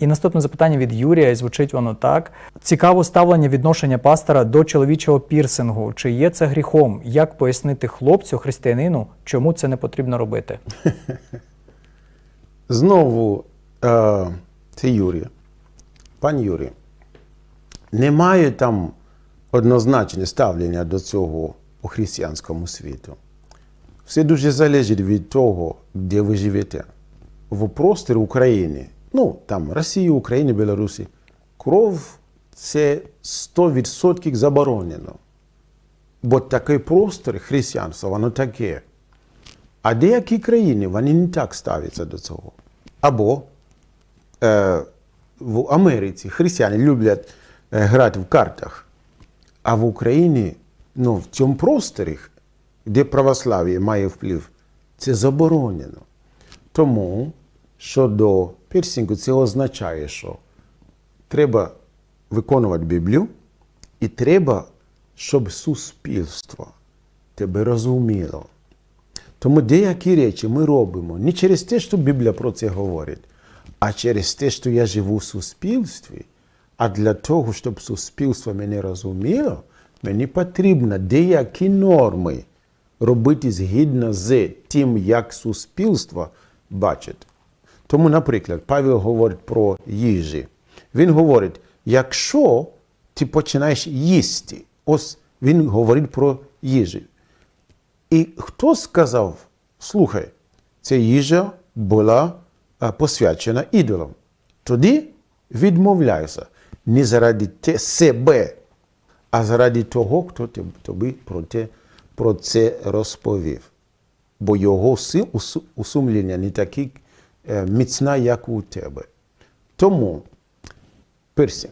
І наступне запитання від Юрія, і звучить воно так: цікаво ставлення відношення пастора до чоловічого пірсингу. Чи є це гріхом? Як пояснити хлопцю, християнину, чому це не потрібно робити? Знову е, це Юрій. Пан Юрій. Немає там однозначне ставлення до цього у християнському світу. Все дуже залежить від того, де ви живете. В просторі України, ну там Росії, України, Білорусі, кров це 100% заборонено. Бо такий простор християнства, воно таке. А деякі країни вони не так ставляться до цього. Або е, в Америці християни люблять е, грати в картах, а в Україні, ну, в цьому просторі, де православ'я має вплив, це заборонено. Тому щодо пірсингу, це означає, що треба виконувати Біблію, і треба, щоб суспільство тебе розуміло. Тому деякі речі ми робимо не через те, що Біблія про це говорить, а через те, що я живу в суспільстві. А для того, щоб суспільство мене розуміло, мені потрібно деякі норми робити згідно з тим, як суспільство бачить. Тому, наприклад, Павел говорить про їжі. Він говорить, якщо ти починаєш їсти, ось він говорить про їжу. І хто сказав, слухай, ця їжа була посвячена ідолам. Тоді відмовляйся не заради те, себе, а заради того, хто тобі про, те, про це розповів. Бо його си- усу- усумлення не таке е, міцне, як у тебе. Тому, перше,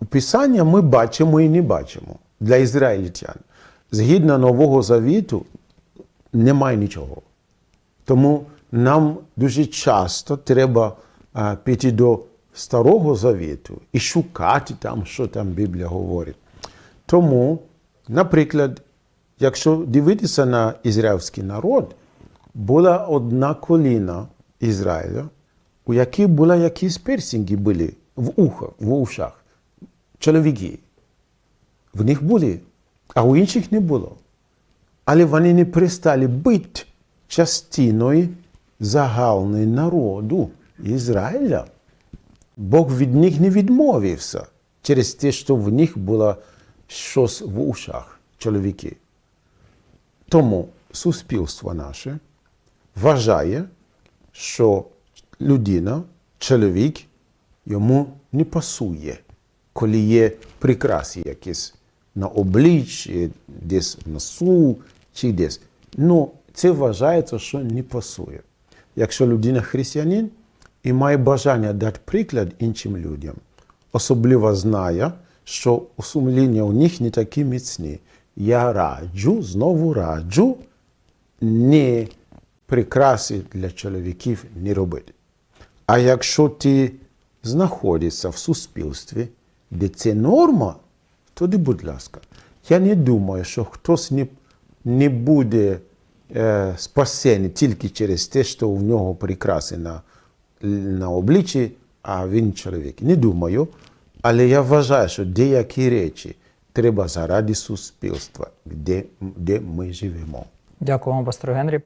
у Писання ми бачимо і не бачимо для ізраїльтян. Згідно Нового Завіту немає нічого. Тому нам дуже часто треба а, піти до Старого Завіту і шукати там, що там Біблія говорить. Тому, наприклад, якщо дивитися на ізраїльський народ, була одна коліна Ізраїля, у якій була якісь персинги були в ухах, в ушах, чоловіки. В них були, а у інших не було. Але вони не перестали бути частиною загальної народу Ізраїля. Бог від них не відмовився через те, що в них було щось в ушах чоловіки. Тому суспільство наше вважає, що людина, чоловік, йому не пасує, коли є прикраси якісь на обличчі, десь в носу чи десь. Ну, це вважається, що не пасує. Якщо людина християнин і має бажання дати приклад іншим людям, особливо знає, що усумління у них не такі міцні. Я раджу, знову раджу, не прикраси для чоловіків не робити. А якщо ти знаходишся в суспільстві, де це норма, тоді, будь ласка, я не думаю, що хтось не, не буде е, спасений тільки через те, що в нього прикраси на, на обличчі, а він чоловік. Не думаю. Але я вважаю, що деякі речі треба заради суспільства, де, де ми живемо. Дякую вам, пастор Генрі.